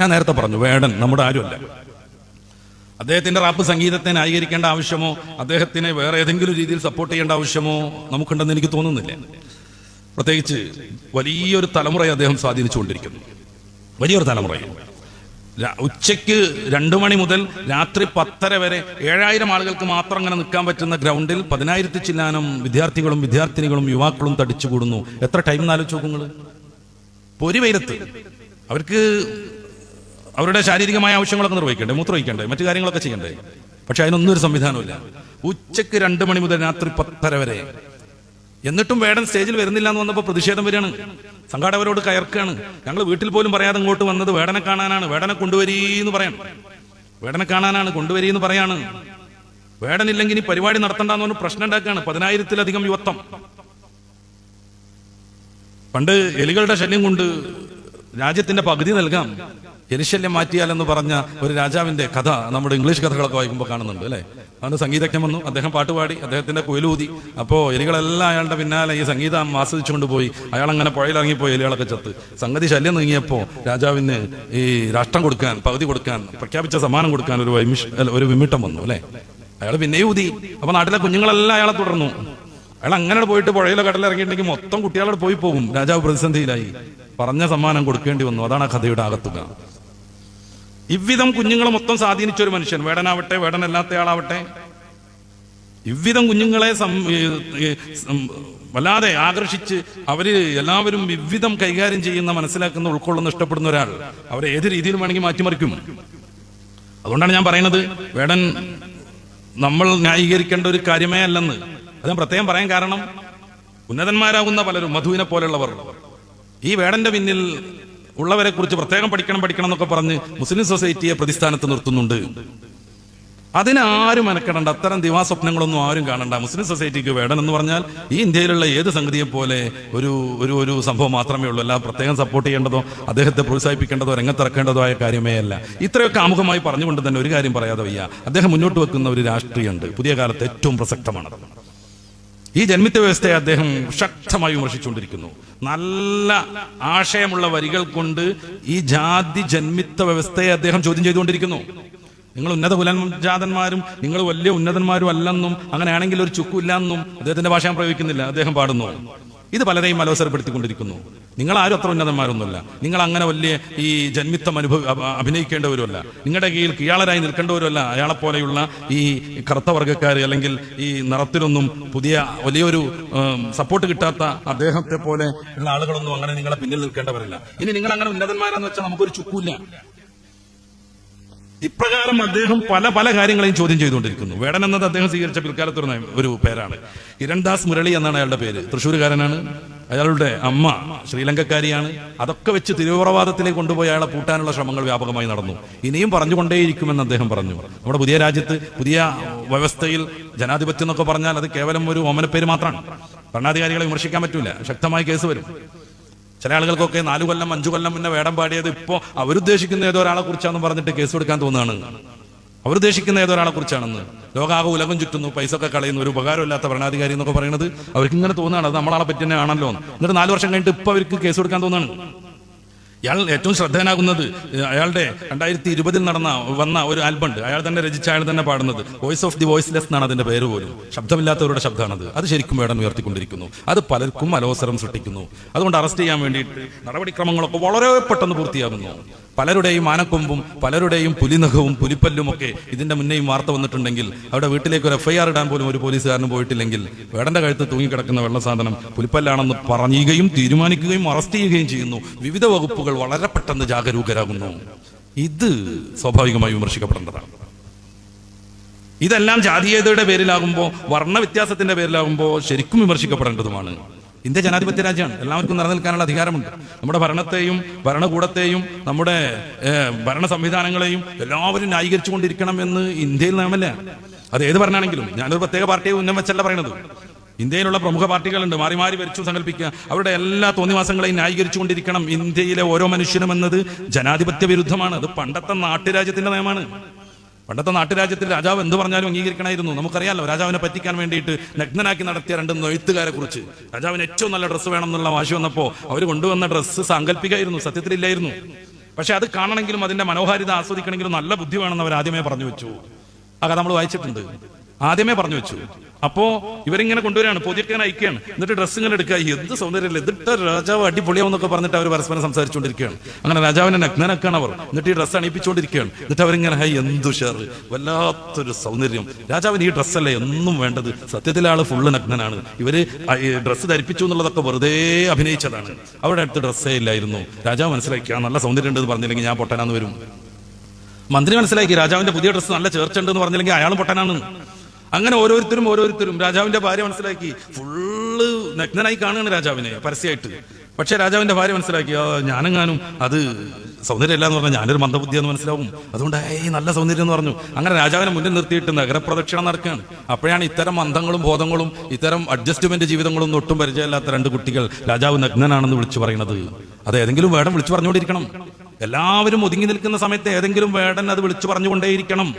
ഞാൻ നേരത്തെ പറഞ്ഞു വേടൻ നമ്മുടെ ആരുമല്ല. അദ്ദേഹത്തിന്റെ റാപ്പ് സംഗീതത്തെ ന്യായീകരിക്കേണ്ട ആവശ്യമോ അദ്ദേഹത്തിനെ വേറെ ഏതെങ്കിലും രീതിയിൽ സപ്പോർട്ട് ചെയ്യേണ്ട ആവശ്യമോ നമുക്കുണ്ടെന്ന് എനിക്ക് തോന്നുന്നില്ല. പ്രത്യേകിച്ച് വലിയൊരു തലമുറയെ അദ്ദേഹം സ്വാധീനിച്ചുകൊണ്ടിരിക്കുന്നു. വലിയൊരു തലമുറയെ. ഉച്ചയ്ക്ക് രണ്ടു മണി മുതൽ രാത്രി പത്തര വരെ ഏഴായിരം ആളുകൾക്ക് മാത്രം അങ്ങനെ നിൽക്കാൻ പറ്റുന്ന ഗ്രൗണ്ടിൽ പതിനായിരത്തി ചില്ലാനം വിദ്യാർത്ഥികളും വിദ്യാർത്ഥിനികളും യുവാക്കളും തടിച്ചുകൂടുന്നു. എത്ര ടൈം എന്നാലോചിച്ച് നോക്കുങ്ങൾ പൊരിവെയിലത്ത് അവർക്ക് അവരുടെ ശാരീരികമായ ആവശ്യങ്ങളൊക്കെ നിർവഹിക്കണ്ടേ മൂത്രമൊഴിക്കണ്ടേ മറ്റു കാര്യങ്ങളൊക്കെ ചെയ്യണ്ടേ? പക്ഷെ അതിനൊന്നും ഒരു സംവിധാനമില്ല ഉച്ചയ്ക്ക് രണ്ട് മണി മുതൽ രാത്രി പത്തര വരെ. എന്നിട്ടും വേടൻ സ്റ്റേജിൽ വരുന്നില്ല എന്ന് വന്നപ്പോൾ പ്രതിഷേധം വരികയാണ്. സംഘാടകരോട് കയർക്കാണ് ഞങ്ങൾ വീട്ടിൽ പോലും പറയാതെ ഇങ്ങോട്ട് വന്നത് വേടനെ കാണാനാണ്. വേടനെ കൊണ്ടുവരീന്ന് പറയണം വേടനെ കാണാനാണ് കൊണ്ടുവരീന്ന് പറയാണ്. വേടനില്ലെങ്കിൽ ഇനി പരിപാടി നടത്തണ്ടെന്ന് പറഞ്ഞ് പ്രശ്നം ഉണ്ടാക്കുകയാണ്. പതിനായിരത്തിലധികം യുവത്വം. പണ്ട് എലികളുടെ ശല്യം കൊണ്ട് രാജ്യത്തിന്റെ പകുതി നൽകാം. എലിശല്യം മാറ്റിയാലെന്ന് പറഞ്ഞ ഒരു രാജാവിന്റെ കഥ നമ്മുടെ ഇംഗ്ലീഷ് കഥകളൊക്കെ വായിക്കുമ്പോൾ കാണുന്നുണ്ട് അല്ലെ? അവന് സംഗീതജ്ഞൻ വന്നു അദ്ദേഹം പാട്ടുപാടി അദ്ദേഹത്തിന്റെ കുയലൂതി. അപ്പോ എലികളെല്ലാം അയാളുടെ പിന്നാലെ ഈ സംഗീതം ആസ്വദിച്ചുകൊണ്ട് പോയി. അയാൾ അങ്ങനെ പുഴയിലിറങ്ങിപ്പോയി എലികളൊക്കെ ചത്ത്. സംഗതി ശല്യം നീങ്ങിയപ്പോ രാജാവിന് ഈ രാഷ്ട്രം കൊടുക്കാൻ പകുതി കൊടുക്കാൻ പ്രഖ്യാപിച്ച സമ്മാനം കൊടുക്കാൻ ഒരു ഒരു വിമിട്ടം വന്നു അല്ലെ? അയാൾ പിന്നെ ഊതി. അപ്പൊ നാട്ടിലെ കുഞ്ഞുങ്ങളെല്ലാം അയാളെ തുടർന്നു. അയാൾ അങ്ങനെ പോയിട്ട് പുഴയിലോ കടലിറങ്ങിയിട്ടുണ്ടെങ്കിൽ മൊത്തം കുട്ടികളോട് പോയി പോകും. രാജാവ് പ്രതിസന്ധിയിലായി. പറഞ്ഞ സമ്മാനം കൊടുക്കേണ്ടി വന്നു. അതാണ് ആ കഥയുടെ ആകത്തുക ഇവ്വിധം കുഞ്ഞുങ്ങളെ മൊത്തം സ്വാധീനിച്ച ഒരു മനുഷ്യൻ. വേടനാവട്ടെ വേടനല്ലാത്തയാളാവട്ടെ. ഇവ്വിധം കുഞ്ഞുങ്ങളെ വല്ലാതെ ആകർഷിച്ച് അവർ എല്ലാവരും വിവിധം കൈകാര്യം ചെയ്യുന്ന മനസ്സിലാക്കുന്ന ഉൾക്കൊള്ളുന്ന ഇഷ്ടപ്പെടുന്ന ഒരാൾ. അവരെ ഏത് രീതിയിൽ വേണമെങ്കിൽ മാറ്റിമറിക്കും. അതുകൊണ്ടാണ് ഞാൻ പറയുന്നത് വേടൻ നമ്മൾ ന്യായീകരിക്കേണ്ട ഒരു കാര്യമേ അല്ലെന്ന്. അത് ഞാൻ പ്രത്യേകം പറയാൻ കാരണം ഉന്നതന്മാരാകുന്ന പലരും മധുവിനെ പോലെയുള്ളവർ. ഈ വേടന്റെ പിന്നിൽ ഉള്ളവരെ കുറിച്ച് പ്രത്യേകം പഠിക്കണം പഠിക്കണം എന്നൊക്കെ പറഞ്ഞ് മുസ്ലിം സൊസൈറ്റിയെ പ്രതിസ്ഥാനത്ത് നിർത്തുന്നുണ്ട്. അതിനാരും മെനക്കെടണ്ട അത്തരം ദിവാസ്വപ്നങ്ങളൊന്നും ആരും കാണണ്ട. മുസ്ലിം സൊസൈറ്റിക്ക് വേടൻ എന്ന് പറഞ്ഞാൽ ഈ ഇന്ത്യയിലുള്ള ഏത് സംഗതിയെ പോലെ ഒരു ഒരു ഒരു സംഭവം മാത്രമേ ഉള്ളൂ. അല്ല പ്രത്യേകം സപ്പോർട്ട് ചെയ്യേണ്ടതോ അദ്ദേഹത്തെ പ്രോത്സാഹിപ്പിക്കേണ്ടതോ രംഗത്തിറക്കേണ്ടതോ ആയ കാര്യമേ അല്ല. ഇത്രയൊക്കെ ആമുഖമായി പറഞ്ഞുകൊണ്ട് തന്നെ ഒരു കാര്യം പറയാതെ വയ്യ. അദ്ദേഹം മുന്നോട്ട് വെക്കുന്ന ഒരു രാഷ്ട്രീയമുണ്ട്. പുതിയ കാലത്ത് ഏറ്റവും പ്രസക്തമാണത്. ഈ ജന്മിത്ത വ്യവസ്ഥയെ അദ്ദേഹം ശക്തമായി വിമർശിച്ചുകൊണ്ടിരിക്കുന്നു. നല്ല ആശയമുള്ള വരികൾ കൊണ്ട് ഈ ജാതി ജന്മിത്ത വ്യവസ്ഥയെ അദ്ദേഹം ചോദ്യം ചെയ്തുകൊണ്ടിരിക്കുന്നു. നിങ്ങൾ ഉന്നത കുലജാതന്മാരും നിങ്ങൾ വലിയ ഉന്നതന്മാരും അല്ലെന്നും അങ്ങനെയാണെങ്കിൽ ഒരു ചുക്കുമില്ല എന്നും അദ്ദേഹത്തിന്റെ ഭാഷ പ്രയോഗിക്കുന്നില്ല. അദ്ദേഹം പാടുന്നു. ഇത് പലരെയും അലോസരപ്പെടുത്തിക്കൊണ്ടിരിക്കുന്നു. നിങ്ങൾ ആരും അത്ര ഉന്നതന്മാരൊന്നുമല്ല. നിങ്ങൾ അങ്ങനെ വലിയ ഈ ജന്മിത്തം അനുഭവ അഭ- അഭിനയിക്കേണ്ടവരുമല്ല. നിങ്ങളുടെ കീഴിൽ കീഴാളരായി നിൽക്കേണ്ടവരുമല്ല. അയാളെപ്പോലെയുള്ള ഈ കറുത്ത വർഗക്കാർ അല്ലെങ്കിൽ ഈ നിറത്തിലൊന്നും പുതിയ വലിയൊരു സപ്പോർട്ട് കിട്ടാത്ത അദ്ദേഹത്തെ പോലെ ഉള്ള ആളുകളൊന്നും അങ്ങനെ നിങ്ങളെ പിന്നിൽ നിൽക്കേണ്ടവരല്ല. ഇനി നിങ്ങൾ അങ്ങനെ ഉന്നതന്മാരാന്ന് വെച്ചാൽ നമുക്കൊരു ചുക്കൂല്ല. ഇപ്രകാരം അദ്ദേഹം പല പല കാര്യങ്ങളെയും ചോദ്യം ചെയ്തുകൊണ്ടിരിക്കുന്നു. വേടൻ എന്നത് അദ്ദേഹം സ്വീകരിച്ച പിൽക്കാലത്ത് ഒരു ഒരു പേരാണ്. കിരൺദാസ് മുരളി എന്നാണ് അയാളുടെ പേര്. തൃശ്ശൂരുകാരനാണ്. അയാളുടെ അമ്മ ശ്രീലങ്കക്കാരിയാണ്. അതൊക്കെ വെച്ച് തിരുവുറവാദത്തിലേക്ക് കൊണ്ടുപോയി അയാളെ പൂട്ടാനുള്ള ശ്രമങ്ങൾ വ്യാപകമായി നടന്നു. ഇനിയും പറഞ്ഞുകൊണ്ടേയിരിക്കുമെന്ന് അദ്ദേഹം പറഞ്ഞു. നമ്മുടെ പുതിയ രാജ്യത്ത് പുതിയ വ്യവസ്ഥയിൽ ജനാധിപത്യം എന്നൊക്കെ പറഞ്ഞാൽ അത് കേവലം ഒരു ഓമനപ്പേര് മാത്രമാണ്. ഭരണാധികാരികളെ വിമർശിക്കാൻ പറ്റൂല. ശക്തമായ കേസ് വരും. ചില ആളുകൾക്കൊക്കെ നാലു കൊല്ലം അഞ്ചു കൊല്ലം മുന്നേ വേടം പാടിയത് ഇപ്പോ അവരുദ്ദേശിക്കുന്ന ഏതോ ഒരാളെ കുറിച്ചാണെന്ന് പറഞ്ഞിട്ട് കേസ് കൊടുക്കാൻ തോന്നുകയാണ്. അവരുദ്ദേശിക്കുന്ന ഏതോ ഒരാളെ കുറിച്ചാണെന്ന്. ലോകാകെ ഉലകം ചുറ്റുന്നു പൈസ ഒക്കെ കളയുന്നു ഒരു ഉപകാരമില്ലാത്ത ഭരണാധികാരി എന്നൊക്കെ പറയുന്നത് അവർക്ക് ഇങ്ങനെ തോന്നുകയാണ്. അത് നമ്മളാളെ പറ്റി തന്നെ ആണല്ലോ എന്ന്. എന്നിട്ട് നാല് വർഷം കഴിഞ്ഞിട്ട് ഇപ്പൊ അവർക്ക് കേസ് കൊടുക്കാൻ തോന്നുകയാണ്. ഇയാൾ ഏറ്റവും ശ്രദ്ധേയനാകുന്നത് അയാളുടെ രണ്ടായിരത്തി ഇരുപതിൽ നടന്ന വന്ന ഒരു ആൽബം ഉണ്ട് അയാൾ തന്നെ രചിച്ച അയാൾ തന്നെ പാടുന്നത്. വോയിസ് ഓഫ് ദി വോയിസ്ലെസ് എന്നാണ് അതിന്റെ പേര് പോലും. ശബ്ദമില്ലാത്തവരുടെ ശബ്ദമാണത് അത് ശരിക്കും വേടൻ ഉയർത്തിക്കൊണ്ടിരിക്കുന്നു. അത് പലർക്കും അലോസരം സൃഷ്ടിക്കുന്നു. അതുകൊണ്ട് അറസ്റ്റ് ചെയ്യാൻ വേണ്ടിയിട്ട് നടപടിക്രമങ്ങളൊക്കെ വളരെ പെട്ടെന്ന് പൂർത്തിയാകുന്നു. പലരുടെയും ആനക്കൊമ്പും പലരുടെയും പുലിനഖവും പുലിപ്പല്ലും ഒക്കെ ഇതിന്റെ മുന്നേയും വാർത്ത വന്നിട്ടുണ്ടെങ്കിൽ അവിടെ വീട്ടിലേക്ക് ഒരു എഫ്ഐആർ ഇടാൻ പോലും ഒരു പോലീസുകാരനും പോയിട്ടില്ലെങ്കിൽ വേടന്റെ കഴുത്ത് തൂങ്ങിക്കിടക്കുന്ന വെള്ള സാധനം പുലിപ്പല്ലാണെന്ന് പറയുകയും തീരുമാനിക്കുകയും അറസ്റ്റ് ചെയ്യുകയും ചെയ്യുന്നു. വിവിധ വകുപ്പുകൾ വളരെ പെട്ടെന്ന് ജാഗരൂകരാകുന്നു. ഇത് സ്വാഭാവികമായി വിമർശിക്കപ്പെടേണ്ടതാണ്. ഇതെല്ലാം ജാതീയതയുടെ പേരിലാകുമ്പോൾ വർണ വ്യത്യാസത്തിന്റെ പേരിലാകുമ്പോൾ ശരിക്കും വിമർശിക്കപ്പെടേണ്ടതുമാണ്. ഇന്ത്യ ജനാധിപത്യ രാജ്യമാണ്. എല്ലാവർക്കും നിലനിൽക്കാനുള്ള അധികാരമുണ്ട്. നമ്മുടെ ഭരണത്തെയും ഭരണകൂടത്തെയും നമ്മുടെ ഭരണ സംവിധാനങ്ങളെയും എല്ലാവരും ന്യായീകരിച്ചുകൊണ്ടിരിക്കണം എന്ന് ഇന്ത്യയിൽ നിയമല്ല അത് ഏത് ഭരണമാണെങ്കിലും ഞാനൊരു പ്രത്യേക പാർട്ടിയെ ഉന്നം വെച്ചല്ല പറയുന്നത് ഇന്ത്യയിലുള്ള പ്രമുഖ പാർട്ടികളുണ്ട്. മാറി മാറി വരച്ചു സങ്കല്പിക്കുക. അവരുടെ എല്ലാ തോന്നിവാസങ്ങളെയും ന്യായീകരിച്ചുകൊണ്ടിരിക്കണം. ഇന്ത്യയിലെ ഓരോ മനുഷ്യനും എന്നത് ജനാധിപത്യ വിരുദ്ധമാണ്. അത് പണ്ടത്തെ നാട്ടുരാജ്യത്തിന്റെ നയമാണ്. പണ്ടത്തെ നാട്ടുരാജ്യത്തിൽ രാജാവ് എന്ത് പറഞ്ഞാലും അംഗീകരിക്കണമായിരുന്നു. നമുക്കറിയാമല്ലോ രാജാവിനെ പറ്റിക്കാൻ വേണ്ടിയിട്ട് നഗ്നനാക്കി നടത്തിയ രണ്ട് നൊയ്ത്തുകാരെ കുറിച്ച് രാജാവിന് ഏറ്റവും നല്ല ഡ്രസ്സ് വേണം എന്നുള്ള വാശി വന്നപ്പോൾ അവർ കൊണ്ടുവന്ന ഡ്രസ്സ് സാങ്കല്പികമായിരുന്നു സത്യത്തിലില്ലായിരുന്നു. പക്ഷെ അത് കാണണമെങ്കിലും അതിന്റെ മനോഹാരിത ആസ്വദിക്കണമെങ്കിലും നല്ല ബുദ്ധി വേണമെന്ന് അവർ ആദ്യമേ പറഞ്ഞു വെച്ചു. ആ കഥ നമ്മൾ വായിച്ചിട്ടുണ്ട്. ആദ്യമേ പറഞ്ഞു വെച്ചു. അപ്പോ ഇവരിങ്ങനെ കൊണ്ടുവരികയാണ് പൊതിയൊക്കെ അയക്കുകയാണ്. എന്നിട്ട് ഡ്രസ്സ് ഇങ്ങനെ എടുക്കുക. എന്ത് സൗന്ദര്യമില്ല എന്നിട്ട് രാജാവ് അടിപൊളിയാവെന്നൊക്കെ പറഞ്ഞിട്ട് അവർ പരസ്പരം സംസാരിച്ചുകൊണ്ടിരിക്കുകയാണ്. അങ്ങനെ രാജാവിനെ നഗ്നനക്കാണ് അവർ. എന്നിട്ട് ഈ ഡ്രസ്സ് അണിയിപ്പിച്ചുകൊണ്ടിരിക്കുകയാണ്. എന്നിട്ട് അവരിങ്ങനെ ഹൈ എന്തു ഷെയർ വല്ലാത്തൊരു സൗന്ദര്യം. രാജാവിന് ഈ ഡ്രസ്സല്ലേ എന്നും വേണ്ടത്. സത്യത്തിൽ ആൾ ഫുള്ള് നഗ്നനാണ്. ഇവർ ഡ്രസ്സ് ധരിപ്പിച്ചു എന്നുള്ളതൊക്കെ വെറുതെ അഭിനയിച്ചതാണ്. അവരുടെ അടുത്ത് ഡ്രസ്സേ ഇല്ലായിരുന്നു. രാജാവ് മനസ്സിലാക്കി നല്ല സൗന്ദര്യം ഉണ്ടെന്ന് പറഞ്ഞില്ലെങ്കിൽ ഞാൻ പൊട്ടനാന്ന് വരും. മന്ത്രി മനസ്സിലാക്കി രാജാവിന്റെ പുതിയ ഡ്രസ്സ് നല്ല ചേർച്ച ഉണ്ടെന്ന് പറഞ്ഞില്ലെങ്കിൽ അയാളും പൊട്ടനാണ്. അങ്ങനെ ഓരോരുത്തരും ഓരോരുത്തരും രാജാവിന്റെ ഭാര്യ മനസ്സിലാക്കി. ഫുള്ള് നഗ്നനായി കാണുകയാണ് രാജാവിനെ പരസ്യമായിട്ട്. പക്ഷെ രാജാവിന്റെ ഭാര്യ മനസ്സിലാക്കി "ആ, ഞാനെങ്ങാനും അത് സൗന്ദര്യമല്ല എന്ന് പറഞ്ഞാൽ ഞാനൊരു മന്ദബുദ്ധിയെന്ന് മനസ്സിലാവും. അതുകൊണ്ട് ഏയ് നല്ല സൗന്ദര്യം എന്ന് പറഞ്ഞു. അങ്ങനെ രാജാവിനെ മുന്നിൽ നിർത്തിയിട്ട് നഗരപ്രദക്ഷിണം നടക്കുകയാണ്. അപ്പോഴാണ് ഇത്തരം മന്ദങ്ങളും ബോധങ്ങളും ഇത്തരം അഡ്ജസ്റ്റ്മെന്റ് ജീവിതങ്ങളും ഒന്നും ഒട്ടും പരിചയമില്ലാത്ത രണ്ട് കുട്ടികൾ രാജാവ് നഗ്നനാണെന്ന് വിളിച്ചു പറയുന്നത്. അത് ഏതെങ്കിലും വേടം വിളിച്ചു പറഞ്ഞുകൊണ്ടിരിക്കണം. എല്ലാവരും ഒതുങ്ങി നിൽക്കുന്ന സമയത്ത് ഏതെങ്കിലും വേടൻ അത് വിളിച്ചു പറഞ്ഞുകൊണ്ടേയിരിക്കണം.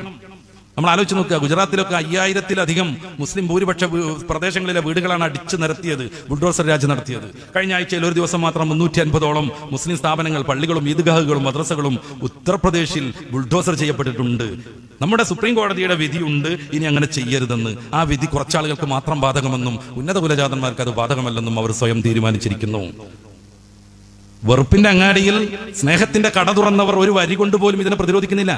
നമ്മൾ ആലോചിച്ച് നോക്കുക ഗുജറാത്തിലൊക്കെ അയ്യായിരത്തിലധികം മുസ്ലിം ഭൂരിപക്ഷ പ്രദേശങ്ങളിലെ വീടുകളാണ് അടിച്ചു നിരത്തിയത് ബുൾഡോസർ രാജ് നടത്തിയത്. കഴിഞ്ഞ ആഴ്ചയിൽ ഒരു ദിവസം മാത്രം മുന്നൂറ്റി അൻപതോളം മുസ്ലിം സ്ഥാപനങ്ങൾ പള്ളികളും ഈദ്ഗാഹുകളും മദ്രസകളും ഉത്തർപ്രദേശിൽ ബുൾഡോസർ ചെയ്യപ്പെട്ടിട്ടുണ്ട്. നമ്മുടെ സുപ്രീം കോടതിയുടെ വിധിയുണ്ട് ഇനി അങ്ങനെ ചെയ്യരുതെന്ന്. ആ വിധി കുറച്ചാളുകൾക്ക് മാത്രം ബാധകമെന്നും ഉന്നത കുലജാതന്മാർക്ക് അത് ബാധകമല്ലെന്നും അവർ സ്വയം തീരുമാനിച്ചിരിക്കുന്നു. വെറുപ്പിന്റെ അങ്ങാടിയിൽ സ്നേഹത്തിന്റെ കട തുറന്നവർ ഒരു വരി കൊണ്ടുപോലും ഇതിനെ പ്രതിരോധിക്കുന്നില്ല.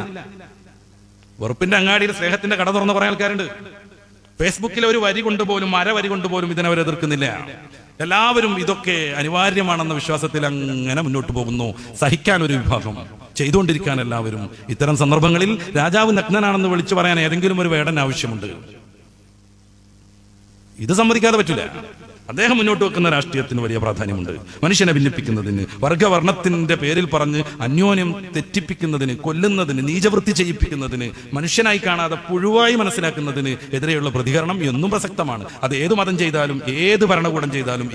വെറുപ്പിന്റെ അങ്ങാടിയിൽ സ്നേഹത്തിന്റെ കട തുറന്ന് കുറെ ആൾക്കാരുണ്ട്. ഫേസ്ബുക്കിൽ ഒരു വരി കൊണ്ടുപോലും അര വരി കൊണ്ടുപോലും അവർ എതിർക്കുന്നില്ല. എല്ലാവരും ഇതൊക്കെ അനിവാര്യമാണെന്ന വിശ്വാസത്തിൽ അങ്ങനെ മുന്നോട്ട് പോകുന്നു. സഹിക്കാൻ ഒരു വിഭാഗം. ചെയ്തുകൊണ്ടിരിക്കാൻ എല്ലാവരും. ഇത്തരം സന്ദർഭങ്ങളിൽ രാജാവ് നഗ്നനാണെന്ന് വിളിച്ചു പറയാൻ ഏതെങ്കിലും ഒരു വേടൻ ആവശ്യമുണ്ട്. ഇത് സമ്മതിക്കാതെ പറ്റില്ല. അദ്ദേഹം മുന്നോട്ട് വെക്കുന്ന രാഷ്ട്രീയത്തിന് വലിയ പ്രാധാന്യമുണ്ട്. മനുഷ്യനെ ഭിന്നിപ്പിക്കുന്നതിന് വർഗവർണത്തിന്റെ പേരിൽ പറഞ്ഞ് അന്യോന്യം തെറ്റിപ്പിക്കുന്നതിന് കൊല്ലുന്നതിന് നീചവൃത്തി ചെയ്യിപ്പിക്കുന്നതിന് മനുഷ്യനായി കാണാതെ പുഴുവായി മനസ്സിലാക്കുന്നതിന് എതിരെയുള്ള പ്രതികരണം എന്നും പ്രസക്തമാണ്. അത് ഏത് മതം ചെയ്താലും ഏത് ഭരണകൂടം ചെയ്താലും